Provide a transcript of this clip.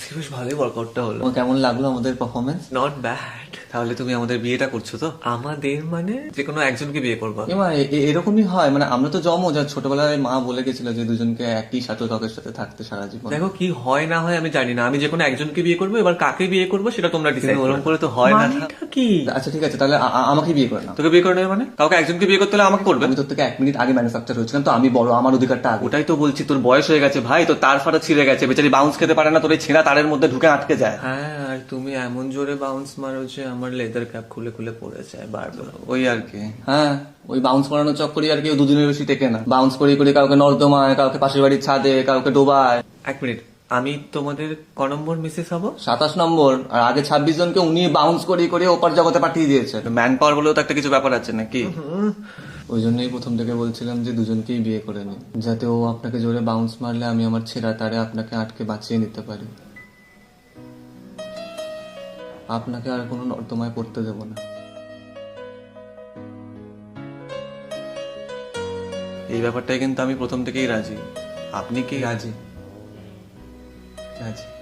আজকে বেশ ভালোই ওয়ার্কআউটটা হলো। কেমন লাগল আমাদের পারফরমেন্স নট ব্যাড তাহলে তুমি আমাদের বিয়েটা করছ তো? আমাদের মানে? যে কোনো একজনকে বিয়ে করবা। এমা এরকমই হয়। মানে আমরা তো জমো যা ছোটবেলায় মা বলে গেছিল যে দুজনকে একই শাটল ককের সাথে থাকতে সারা জীবন। দেখো কি হয় না হয় আমি জানি না। আমি যে কোনো একজনকে বিয়ে করব এবার কাকে বিয়ে করব সেটা তোমরা ডিসাইড ওরকম করে তো হয় না। কি? আচ্ছা ঠিক আছে। তাহলে আমাকে বিয়ে করে না। তোকে বিয়ে করে নেবে মানে? কাউকে একজনকে বিয়ে করতে হলে আমাকে করবে? আমি তোর থেকে এক মিনিট আগে ম্যানুফ্যাকচার হয়েছিলাম তো আমি বড় আমার অধিকারটা আগে। ওটাই তো বলছি তোর বয়স হয়ে গেছে ভাই তো তার ফাটা ছিঁড়ে গেছে। বেচারি বাউন্স খেতে পারে না তোর এই ছেঁড়া তারের মধ্যে ঢুকে আটকে যায়। হ্যাঁ আর তুমি এমন জোরে বাউন্স মারো যে আমার লেদার ক্যাপ খুলে খুলে পড়ে যায় বারবার। ওই আর কি। হ্যাঁ ওই বাউন্স করানোর চক্করে আর কেউ দুদিনের বেশি টেকে না। বাউন্স করে করে কাউকে নর্দমায় কাউকে পাশের বাড়ির ছাদে কাউকে ডোবায়। এক মিনিট আমি তোমাদের ক নম্বর মিসেস হব? সাতাশ নম্বর আর আগে ছাব্বিশ জনকে উনি বাউন্স করে করে ওপার জগতে পাঠিয়ে দিয়েছে। ম্যান পাওয়ার বলেও তো একটা কিছু ব্যাপার আছে নাকি? ওই জন্যই প্রথম থেকে বলছিলাম যে দুজনকেই বিয়ে করে নিন যাতে ও আপনাকে জোরে বাউন্স মারলে আমি আমার ছেঁড়া তারে আপনাকে আটকে বাঁচিয়ে নিতে পারি। আপনাকে আর কোনো নর্দমায় পড়তে দেব না। এই ব্যাপারটাই কিন্তু আমি প্রথম থেকেই রাজি। আপনি কি? রাজি। রাজি।